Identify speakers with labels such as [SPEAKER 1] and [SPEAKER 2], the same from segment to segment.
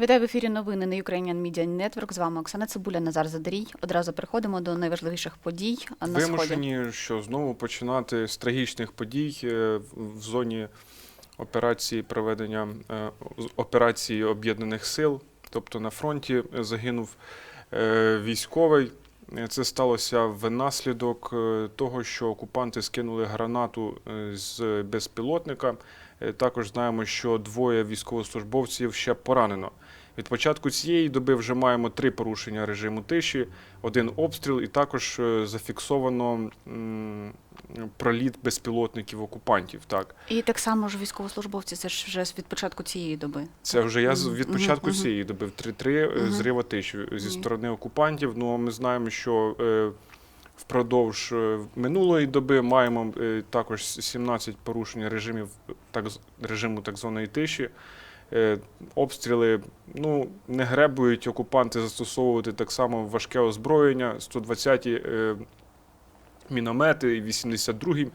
[SPEAKER 1] Вітаю в ефірі новини на Ukrainian Media Network. З вами Оксана Цибуля, Назар Задарій. Одразу переходимо до найважливіших подій на сході.
[SPEAKER 2] Вимушені, що знову починати з трагічних подій е, в- зоні операції проведення е, операції об'єднаних сил, тобто на фронті загинув е, військовий. Це сталося внаслідок того, що окупанти скинули гранату з безпілотника. Також знаємо, що двоє військовослужбовців ще поранено. Від початку цієї доби вже маємо три порушення режиму тиші, один обстріл, і також е, зафіксовано проліт безпілотників окупантів. Так,
[SPEAKER 1] І так само ж військовослужбовці, це ж вже від початку цієї доби.
[SPEAKER 2] це вже я від початку цієї доби в 3-3 е, зрива тиші зі
[SPEAKER 1] Ні.
[SPEAKER 2] сторони окупантів. Ну ми знаємо, що е, впродовж е, минулої доби маємо е, також 17 порушень режимів так режиму так званої тиші. Е, Обстріли ну не гребують окупанти застосовувати так само важке озброєння, 120-ті е, міномети, 82-гі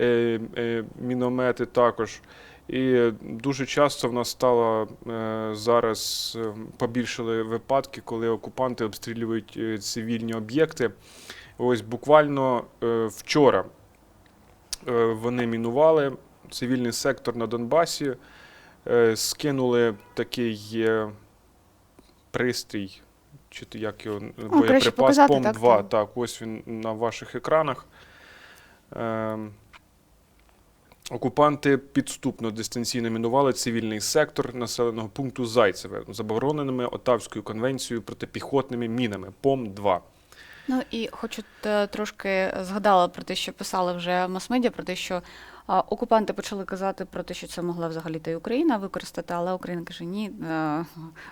[SPEAKER 2] е, міномети також. І дуже часто в нас стало зараз побільшили випадки, коли окупанти обстрілюють цивільні об'єкти. Ось буквально вчора вони мінували цивільний сектор на Донбасі, скинули такий е, пристрій, чи то як його
[SPEAKER 1] краще показати, так,
[SPEAKER 2] ПОМ-2.
[SPEAKER 1] так.
[SPEAKER 2] Так, ось він на ваших екранах. Ем, Окупанти підступно дистанційно мінували цивільний сектор населеного пункту Зайцеве забороненими Отавською конвенцією протипіхотними мінами ПОМ-2.
[SPEAKER 1] Ну і хочу е, трошки згадала про те, що писали вже мас-медіа, про те, що окупанти почали казати про те, що це могла взагалі та й Україна використати, але Україна каже ні. е,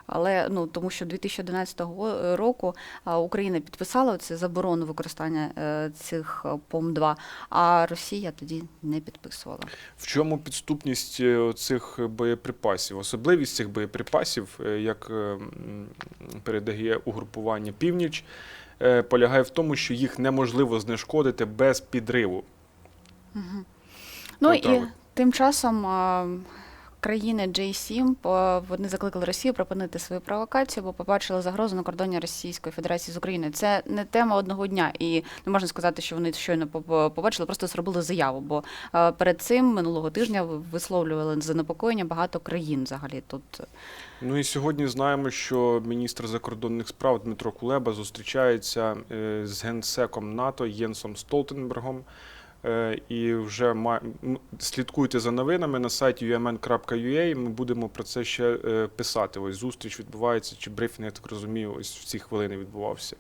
[SPEAKER 1] Але ну тому, що 2011 го- року Україна підписала це заборону використання е, цих ПОМ-2, а Росія тоді не підписувала.
[SPEAKER 2] В чому підступність е, цих боєприпасів? Особливість цих боєприпасів, е, як е, передає угрупування Північ, е, полягає в тому, що їх неможливо знешкодити без підриву.
[SPEAKER 1] Ну
[SPEAKER 2] Отак
[SPEAKER 1] і тим часом країни J7 вони закликали Росію припинити свою провокацію, бо побачили загрозу на кордоні Російської Федерації з Україною. Це не тема одного дня, і не можна сказати, що вони щойно по- побачили, просто зробили заяву. Бо перед цим минулого тижня висловлювали занепокоєння багато країн взагалі тут.
[SPEAKER 2] Ну і сьогодні знаємо, що міністр закордонних справ Дмитро Кулеба зустрічається е, з генсеком НАТО Єнсом Столтенбергом. Е, І вже ма... слідкуйте за новинами на сайті umn.ua. Ми будемо про це ще е, писати. Ось зустріч відбувається, чи брифінг, я так розумію, ось в ці хвилини відбувався.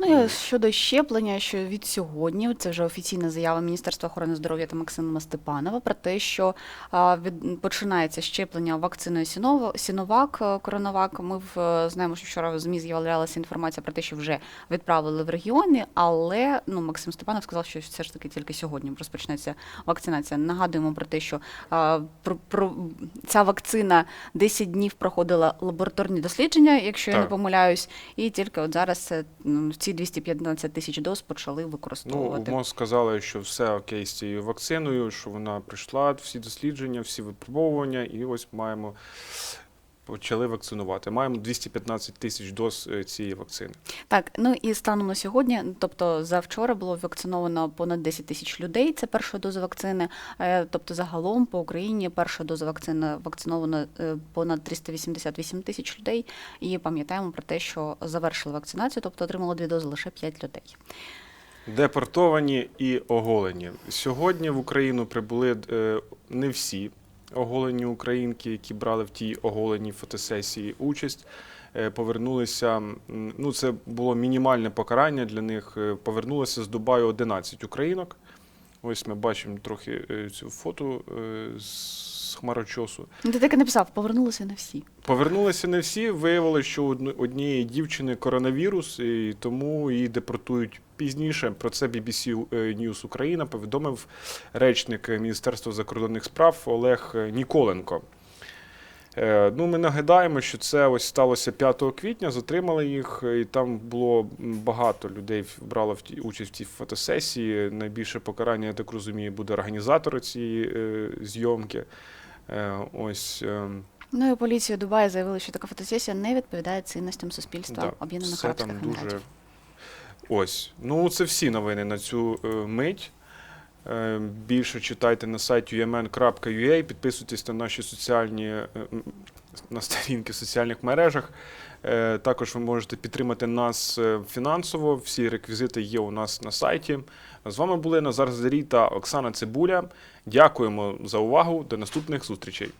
[SPEAKER 1] Ну і щодо щеплення, що від сьогодні це вже офіційна заява Міністерства охорони здоров'я та Максима Степанова про те, що від починається щеплення вакциною Сіновак, е, Коронавак. Ми в е, знаємо, що вчора в ЗМІ з'являлася інформація про те, що вже відправили в регіони, але ну Максим Степанов сказав, що все ж таки тільки сьогодні розпочнеться вакцинація. Нагадуємо про те, що а, про, про ця вакцина 10 днів проходила лабораторні дослідження, якщо я не помиляюсь, і тільки от зараз це м, ці 215 тисяч доз почали використовувати.
[SPEAKER 2] Ну, МОЗ сказали, що все окей з цією вакциною, що вона прийшла, всі дослідження, всі випробовування, і ось маємо. Почали вакцинувати. Маємо 215 тисяч доз е, цієї вакцини.
[SPEAKER 1] Так, ну і станом на сьогодні, тобто за вчора було вакциновано понад 10 тисяч людей. Це перша доза вакцини. Е, Тобто загалом по Україні перша доза вакцини вакциновано е, понад 388 тисяч людей. І пам'ятаємо про те, що завершили вакцинацію, тобто отримало дві дози лише 5 людей.
[SPEAKER 2] Депортовані і оголені. Сьогодні в Україну прибули не всі оголені українки, які брали в тій оголеній фотосесії участь. Е, Повернулися, ну це було мінімальне покарання для них. е, Повернулося з Дубаю 11 українок. Ось ми бачимо трохи е, цю фото е, з хмарочосу.
[SPEAKER 1] Ну, Ти так і написав, повернулися не всі.
[SPEAKER 2] Повернулися не всі. Виявилося, що однієї дівчини коронавірус, і тому її депортують пізніше. Про це BBC News Україна повідомив речник Міністерства закордонних справ Олег Ніколенко. Е, Ну, ми нагадаємо, що це ось сталося 5 квітня, затримали їх, і там було багато людей брало участь в цій фотосесії. Найбільше покарання, я так розумію, буде організатор цієї е, зйомки. Е, Ось.
[SPEAKER 1] Ну і поліція Дубаю заявила, що така фотосесія не відповідає цінностям суспільства
[SPEAKER 2] Да,
[SPEAKER 1] Об'єднаних Арабських Еміратів.
[SPEAKER 2] дуже. Ось. Ну, це всі новини на цю е, мить. Е, більше читайте на сайті umn.ua, підписуйтесь на наші соціальні е, на сторінки в соціальних мережах. Е, також ви можете підтримати нас фінансово. Всі реквізити є у нас на сайті. З вами були Назар Зарій та Оксана Цибуля. Дякуємо за увагу. До наступних зустрічей.